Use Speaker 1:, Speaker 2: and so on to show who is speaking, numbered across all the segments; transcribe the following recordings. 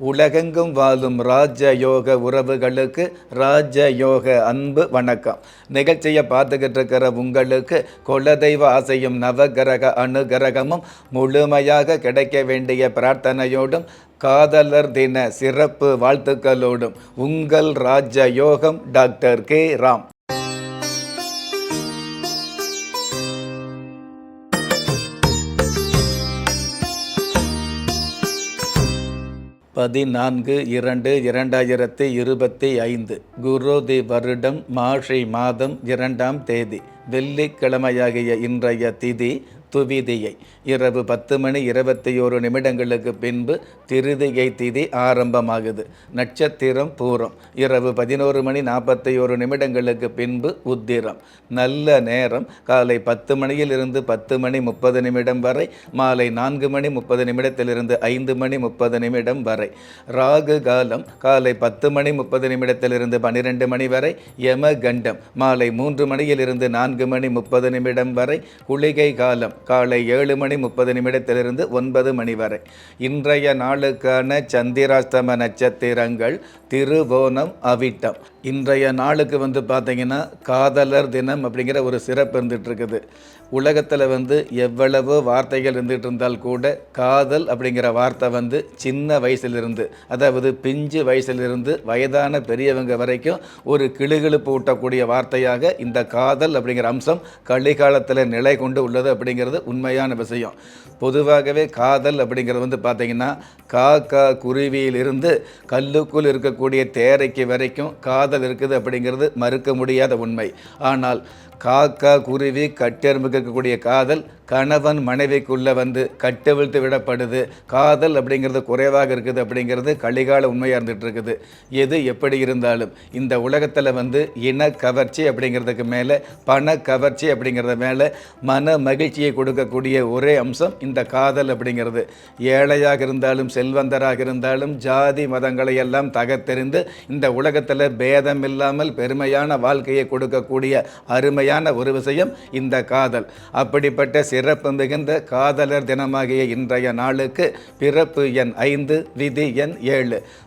Speaker 1: உலகெங்கும் வாழும் ராஜயோக உறவுகளுக்கு ராஜயோக அன்பு வணக்கம். நிகழ்ச்சியை பார்த்துக்கிட்டு இருக்கிற உங்களுக்கு குலதெய்வ ஆசையும் நவகிரக அனுகிரகமும் முழுமையாக கிடைக்க வேண்டிய பிரார்த்தனையோடும் காதலர் தின சிறப்பு வாழ்த்துக்களோடும் உங்கள் ராஜயோகம் டாக்டர் கே ராம். பதினான்கு இரண்டு இரண்டாயிரத்தி இருபத்தி ஐந்து குரோதி வருடம் மாஷி மாதம் இரண்டாம் தேதி வெள்ளிக்கிழமையாகிய இன்றைய திதி துவிதியை இரவு பத்து மணி இருபத்தி ஓரு நிமிடங்களுக்கு பின்பு திருதியை திதி ஆரம்பமாகுது. நட்சத்திரம் பூரம். இரவு பதினோரு மணி நாற்பத்தி ஓரு நிமிடங்களுக்கு பின்பு உத்திரம். நல்ல நேரம். காலை பத்து மணியிலிருந்து பத்து மணி முப்பது நிமிடம் வரை மாலை நான்கு மணி முப்பது நிமிடத்திலிருந்து ஐந்து மணி முப்பது நிமிடம் வரை. ராகு காலம். காலை பத்து மணி முப்பது நிமிடத்திலிருந்து பன்னிரெண்டு மணி வரை யம கண்டம் மாலை மூன்று மணியிலிருந்து நான்கு மணி முப்பது நிமிடம் வரை குளிகை காலம். காலை ஏழு மணி முப்பது நிமிடத்திலிருந்து ஒன்பது மணி வரை. இன்றைய நாளுக்கான சந்திராஸ்தம நட்சத்திரங்கள் திருவோணம் அவிட்டம். இன்றைய நாளுக்கு வந்து பார்த்தீங்கன்னா காதலர் தினம் அப்படிங்கிற ஒரு சிறப்பு இருந்துகிட்ருக்குது. உலகத்தில் வந்து எவ்வளவு வார்த்தைகள் இருந்துகிட்டு இருந்தால் கூட காதல் அப்படிங்கிற வார்த்தை வந்து சின்ன வயசுலேருந்து அதாவது பிஞ்சு வயசுலேருந்து வயதான பெரியவங்க வரைக்கும் ஒரு கிளுகிழுப்பு ஊட்டக்கூடிய வார்த்தையாக இந்த காதல் அப்படிங்கிற அம்சம் கலிகாலத்தில் நிலை கொண்டு உள்ளது அப்படிங்கிறது உண்மையான விஷயம். பொதுவாகவே காதல் அப்படிங்கிறது வந்து பார்த்திங்கன்னா காக்கா குருவியிலிருந்து கல்லுக்குள் இருக்கக்கூடிய தேரைக்கு வரைக்கும் காதல் இருக்குது அப்படிங்கிறது மறுக்க முடியாத உண்மை. ஆனால் காக்கா குருவி கட்டெரும்புக்கு இருக்கக்கூடிய காதல் கணவன் மனைவிக்குள்ளே வந்து கட்டவிழ்த்து விடப்படுது. காதல் அப்படிங்கிறது குறைவாக இருக்குது அப்படிங்கிறது கலிகால உண்மையாக இருந்துகிட்டு இருக்குது. எது எப்படி இருந்தாலும் இந்த உலகத்தில் வந்து இன கவர்ச்சி அப்படிங்கிறதுக்கு மேலே பண கவர்ச்சி அப்படிங்கிறத மேலே மன மகிழ்ச்சியை கொடுக்கக்கூடிய ஒரே அம்சம் இந்த காதல் அப்படிங்கிறது. ஏழையாக இருந்தாலும் செல்வந்தராக இருந்தாலும் ஜாதி மதங்களை எல்லாம் தகத்தெறிந்து இந்த உலகத்தில் பேதம் இல்லாமல் பெருமையான வாழ்க்கையை கொடுக்கக்கூடிய அருமை அருமையான ஒரு விஷயம் இந்த காதல். அப்படிப்பட்ட சிறப்பு மிகுந்த காதலர் தினமாகிய இன்றைய நாளுக்கு பிறப்பு எண் ஐந்து விதி எண் ஏழு.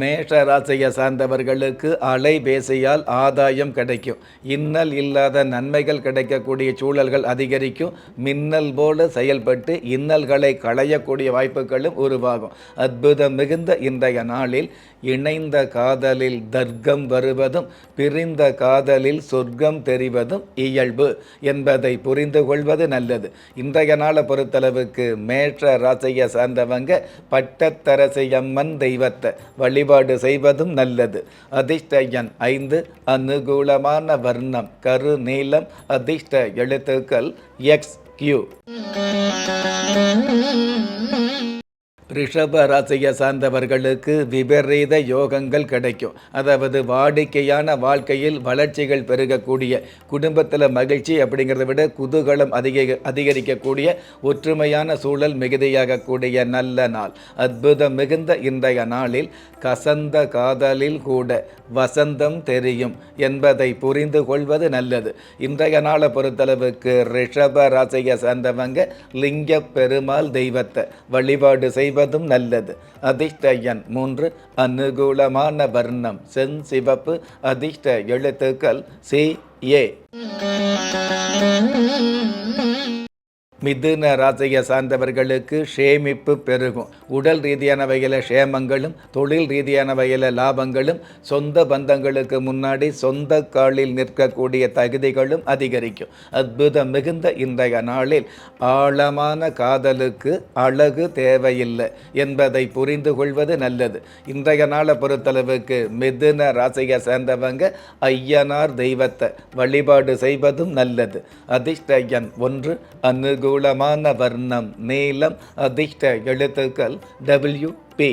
Speaker 1: மேஷ ராசியை சார்ந்தவர்களுக்கு அலைபேசியால் ஆதாயம் கிடைக்கும். இன்னல் இல்லாத நன்மைகள் கிடைக்கக்கூடிய சூழல்கள் அதிகரிக்கும். மின்னல் போல செயல்பட்டு இன்னல்களை களையக்கூடிய வாய்ப்புகளும் உருவாகும். அற்புதம் மிகுந்த இன்றைய நாளில் இணைந்த காதலில் தர்க்கம் வருவதும் பிரிந்த காதலில் சொர்க்கம் தெரிவதும் இயல்பு என்பதை புரிந்து கொள்வது நல்லது. இன்றைய நாளை பொறுத்தளவுக்கு மேஷ ராசியை சார்ந்தவங்க பட்டத்தரசியம்மன் தெய்வத்தை வழி வழிபாடு செய்வதும் நல்லது. அதிர்ஷ்ட எண் ஐந்து அனுகூலமான வர்ணம் கரு நீளம் அதிர்ஷ்ட எழுத்துக்கள் எக்ஸ் கியூ ரிஷப ராசியை சார்ந்தவர்களுக்கு விபரீத யோகங்கள் கிடைக்கும். அதாவது வாடிக்கையான வாழ்க்கையில் வளர்ச்சிகள் பெருகக்கூடிய குடும்பத்தில் மகிழ்ச்சி அப்படிங்கிறத விட குதூகலம் அதிக அதிகரிக்கக்கூடிய ஒற்றுமையான சூழல் மிகுதியாகக்கூடிய நல்ல நாள். அற்புதம் மிகுந்த இன்றைய நாளில் கசந்த காதலில் கூட வசந்தம் தெரியும் என்பதை புரிந்து கொள்வது நல்லது. இன்றைய நாளை பொறுத்தளவுக்கு ரிஷப ராசியை சார்ந்தவங்க லிங்க பெருமாள் தெய்வத்தை வழிபாடு செய்வதும் நல்லது. அதிர்ஷ்ட எண் மூன்று அனுகூலமான வர்ணம். சென் சிவப்பு அதிர்ஷ்ட எழுத்துக்கள் சி ஏ. மிதுன ராசியை சார்ந்தவர்களுக்கு சேமிப்பு பெருகும். உடல் ரீதியான வகையில் சேமங்களும் தொழில் ரீதியான வகையில் லாபங்களும் சொந்த பந்தங்களுக்கு முன்னாடி சொந்த காலில் நிற்கக்கூடிய தகுதிகளும் அதிகரிக்கும். அற்புதம் மிகுந்த இன்றைய நாளில் ஆழமான காதலுக்கு அழகு தேவையில்லை என்பதை புரிந்து கொள்வது நல்லது. இன்றைய நாளை பொறுத்தளவுக்கு மிதுன ராசியை சேர்ந்தவங்க ஐயனார் தெய்வத்தை வழிபாடு செய்வதும் நல்லது. அதிர்ஷ்ட எண் ஒன்று சூளமான வர்ணம் நீளம் அதிர்ஷ்ட எழுத்துக்கள் டபிள்யூ பி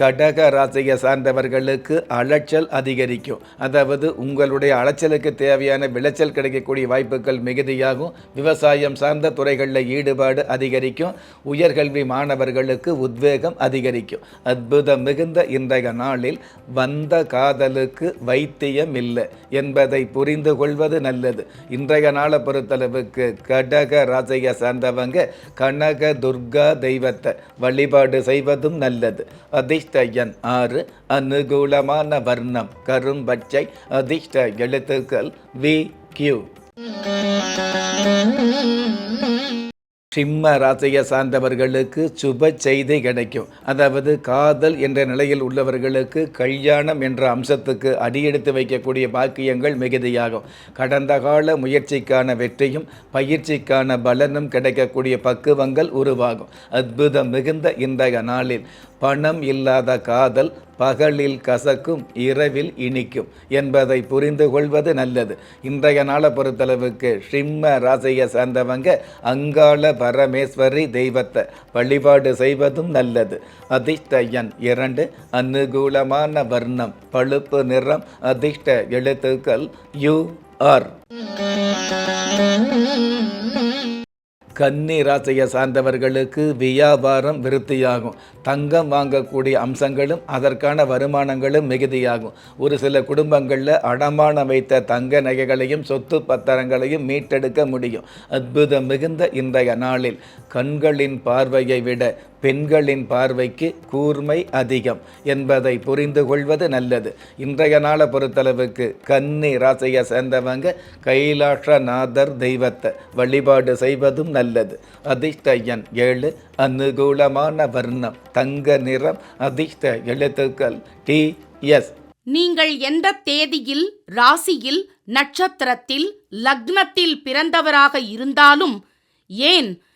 Speaker 1: கடக ராசியை சார்ந்தவர்களுக்கு அலைச்சல் அதிகரிக்கும். அதாவது உங்களுடைய அலைச்சலுக்கு தேவையான விளைச்சல் கிடைக்கக்கூடிய வாய்ப்புகள் மிகுதியாகும். விவசாயம் சார்ந்த துறைகளில் ஈடுபாடு அதிகரிக்கும். உயர்கல்வி மாணவர்களுக்கு உத்வேகம் அதிகரிக்கும். அற்புதம் மிகுந்த இன்றைய நாளில் வந்த காதலுக்கு வைத்தியம் இல்லை என்பதை புரிந்து கொள்வது நல்லது. இன்றைய நாளை பொறுத்தளவுக்கு கடக ராசியை சார்ந்தவங்க கனக துர்கா தெய்வத்தை வழிபாடு செய்வதும் நல்லது. அதிர்ஷ்ட அதிர்ஷ்டயன் ஆறு அனுகூலமான வர்ணம் கரும்பச்சை அதிர்ஷ்ட எழுத்துக்கள் வி கியூ. சிம்ம ராசியை சார்ந்தவர்களுக்கு சுப செய்தி கிடைக்கும். அதாவது காதல் என்ற நிலையில் உள்ளவர்களுக்கு கல்யாணம் என்ற அம்சத்துக்கு அடியெடுத்து வைக்கக்கூடிய பாக்கியங்கள் மிகுதியாகும். கடந்த கால முயற்சிக்கான வெற்றியும் பயிற்சிக்கான பலனும் கிடைக்கக்கூடிய பக்குவங்கள் உருவாகும். அற்புதம் மிகுந்த இன்றைய நாளில். பணம் இல்லாத காதல் பகலில் கசக்கும் இரவில் இனிக்கும் என்பதை புரிந்து கொள்வது நல்லது. இன்றைய நாளை பொறுத்தளவுக்கு சிம்ம ராசியை சார்ந்தவங்க அங்காள பரமேஸ்வரி தெய்வத்தை வழிபாடு செய்வதும் நல்லது. அதிர்ஷ்ட எண் இரண்டு அனுகூலமான வர்ணம் பழுப்பு நிறம் அதிர்ஷ்ட எழுத்துக்கள் யூ ஆர். கன்னி ராசியை சார்ந்தவர்களுக்கு வியாபாரம் விருத்தியாகும். தங்கம் வாங்கக்கூடிய அம்சங்களும் அதற்கான வருமானங்களும் மிகுதியாகும். ஒரு சில குடும்பங்களில் அடமானம் வைத்த தங்க நகைகளையும் சொத்து பத்திரங்களையும் மீட்டெடுக்க முடியும். அற்புதம் மிகுந்த இன்றைய நாளில் கண்களின் பார்வையை விட பெண்களின் பார்வைக்கு கூர்மை அதிகம் என்பதை புரிந்து கொள்வது நல்லது. இன்றைய நாளை பொறுத்தளவுக்கு கன்னி ராசியை சேர்ந்தவங்க கைலாஷநாதர் தெய்வத்தை வழிபாடு செய்வதும் நல்லது. அதிர்ஷ்ட எண் ஏழு அனுகூலமான வர்ணம் தங்க நிறம் அதிர்ஷ்ட எழுத்துக்கள் டி எஸ்.
Speaker 2: நீங்கள் எந்த தேதியில் ராசியில் நட்சத்திரத்தில் லக்னத்தில் பிறந்தவராக இருந்தாலும் ஏன்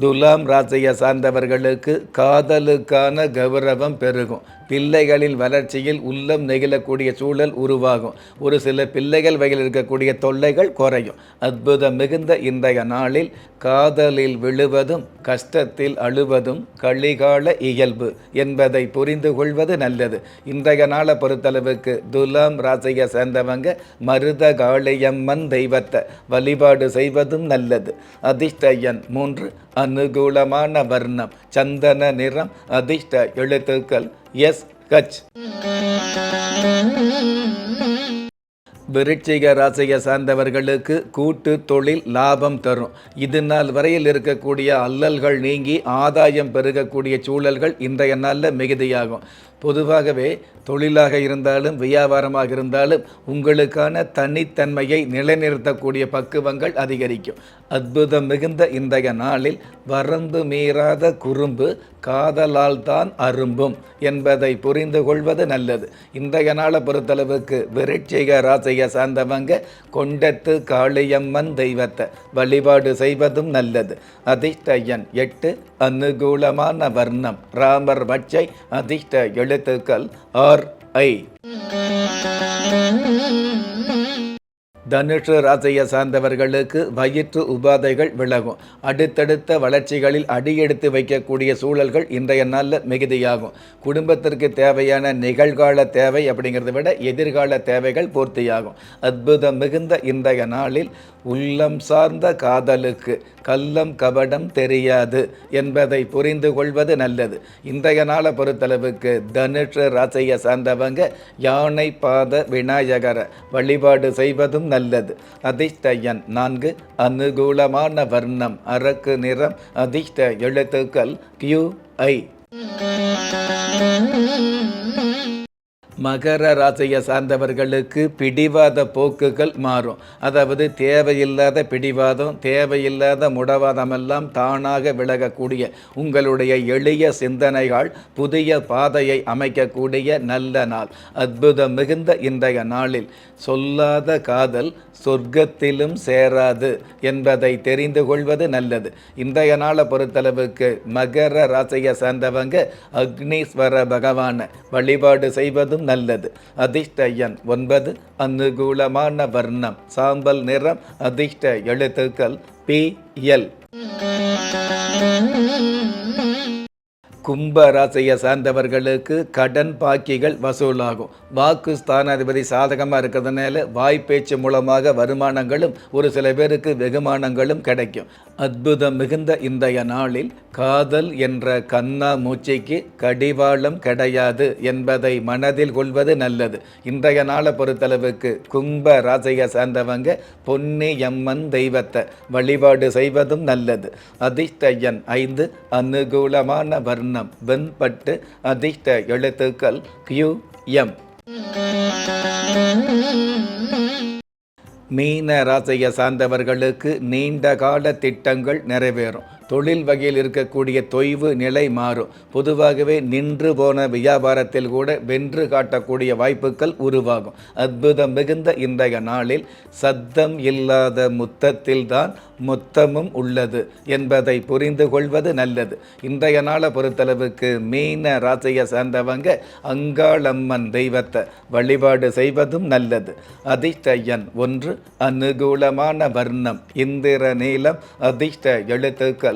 Speaker 1: துலாம் ராசியை சார்ந்தவர்களுக்கு காதலுக்கான கௌரவம் பெருகும். பிள்ளைகளின் வளர்ச்சியில் உள்ளம் நெகிழக்கூடிய சூழல் உருவாகும். ஒரு சில பிள்ளைகள் வகையில் இருக்கக்கூடிய தொல்லைகள் குறையும். அற்புதம் மிகுந்த இன்றைய நாளில் காதலில் விழுவதும் கஷ்டத்தில் அழுவதும் கலிகால இயல்பு என்பதை புரிந்து கொள்வது நல்லது. இன்றைய நாளை பொறுத்தளவுக்கு துலாம் ராசியை சேர்ந்தவங்க மருத காளியம்மன் தெய்வத்தை வழிபாடு செய்வதும் நல்லது. அதிர்ஷ்ட எண் மூன்று அனுகூலமான வர்ணம். சந்தன நிறம் அதிர்ஷ்ட எழுத்துக்கள் எஸ் கச். விருட்சிக ராசியை சார்ந்தவர்களுக்கு கூட்டு தொழில் லாபம் தரும். இது நாள் வரையில் இருக்கக்கூடிய அல்லல்கள் நீங்கி ஆதாயம் பெருகக்கூடிய சூழல்கள் இன்றைய நாளில் மிகுதியாகும். பொதுவாகவே தொழிலாக இருந்தாலும் வியாபாரமாக இருந்தாலும் உங்களுக்கான தனித்தன்மையை நிலைநிறுத்தக்கூடிய பக்குவங்கள் அதிகரிக்கும். அற்புதம் மிகுந்த இன்றைய நாளில் வரம்பு மீறாத குறும்பு காதலால் தான் அரும்பும் என்பதை புரிந்து கொள்வது நல்லது. இன்றைய நாளை பொறுத்தளவுக்கு விருட்சிக ராசியை சார்ந்தவங்க கொண்டத்து காளியம்மன் தெய்வத்தை வழிபாடு செய்வதும் நல்லது. அதிர்ஷ்ட எண் எட்டு அனுகூலமான வர்ணம். ராமர் பச்சை அதிர்ஷ்ட எழுத்துக்கள் ஆர் ஐ தனுஷு ராசியை சார்ந்தவர்களுக்கு வயிற்று உபாதைகள் விலகும். அடுத்தடுத்த வளர்ச்சிகளில் அடியெடுத்து வைக்கக்கூடிய சூழல்கள் இன்றைய நாளில் மிகுதியாகும். குடும்பத்திற்கு தேவையான நிகழ்கால தேவை அப்படிங்கிறத விட எதிர்கால தேவைகள் பூர்த்தியாகும். அற்புதம் மிகுந்த இன்றைய நாளில் உள்ளம் சார்ந்த காதலுக்கு கள்ளம் கபடம் தெரியாது என்பதை புரிந்து கொள்வது நல்லது. இன்றைய நாளை பொறுத்தளவுக்கு தனுஷ ராசியை சார்ந்தவங்க யானை பாத விநாயகரை வழிபாடு செய்வதும் நல்லது. அதிர்ஷ்டயன் நான்கு. அனுகூலமான வர்ணம் அரக்கு நிறம் அதிர்ஷ்ட எழுத்துக்கள் கியூ ஐ மகர ராசியை சார்ந்தவர்களுக்கு பிடிவாத போக்குகள் மாறும். அதாவது தேவையில்லாத பிடிவாதம் தேவையில்லாத முடவாதமெல்லாம் தானாக விலகக்கூடிய உங்களுடைய எளிய சிந்தனைகள் புதிய பாதையை அமைக்கக்கூடிய நல்ல நாள். அற்புதம் மிகுந்த இன்றைய நாளில் சொல்லாத காதல் சொர்க்கத்திலும் சேராது என்பதை தெரிந்து கொள்வது நல்லது. இன்றைய நாளை பொறுத்தளவுக்கு மகர ராசியை சார்ந்தவங்க அக்னீஸ்வர பகவானை வழிபாடு செய்வதும் நல்லது. அதிர்ஷ்ட எண் ஒன்பது அனுகூலமான வர்ணம். சாம்பல் நிறம் அதிர்ஷ்ட எழுத்துக்கள் பி எல். கும்ப ராசியை சார்ந்தவர்களுக்கு கடன் பாக்கிகள் வசூலாகும். வாக்கு ஸ்தானாதிபதி சாதகமாக இருக்கிறதுனால வாய்ப்பேச்சு மூலமாக வருமானங்களும் ஒரு சில பேருக்கு வெகுமானங்களும் கிடைக்கும். அற்புதம் மிகுந்த இன்றைய நாளில் காதல் என்ற கண்ணா மூச்சைக்கு கடிவாளம் கிடையாது என்பதை மனதில் கொள்வது நல்லது. இன்றைய நாளை பொறுத்தளவுக்கு கும்ப ராசியை சார்ந்தவங்க பொன்னி எம்மன் தெய்வத்தை வழிபாடு செய்வதும் நல்லது. அதிர்ஷ்ட எண் ஐந்து அனுகூலமான வர்ண வர்ணம் வெண்பட்டு அதிர்ஷ்ட எழுத்துக்கள் கியூ எம். மீன ராசியை சார்ந்தவர்களுக்கு நீண்ட கால திட்டங்கள் நிறைவேறும். தொழில் வகையில் இருக்கக்கூடிய தொய்வு நிலை மாறும். பொதுவாகவே நின்று போன வியாபாரத்தில் கூட வென்று காட்டக்கூடிய வாய்ப்புகள் உருவாகும். அற்புதம் மிகுந்த இன்றைய நாளில் சத்தம் இல்லாத முத்தத்தில்தான் மொத்தமும் உள்ளது என்பதை புரிந்து கொள்வது நல்லது. இன்றைய நாளை பொறுத்தளவுக்கு மீன ராசியை சார்ந்தவங்க அங்காளம்மன் தெய்வத்தை வழிபாடு செய்வதும் நல்லது. அதிர்ஷ்ட எண் ஒன்று அனுகூலமான வர்ணம். இந்திர நீளம் அதிர்ஷ்ட எழுத்துக்கள்.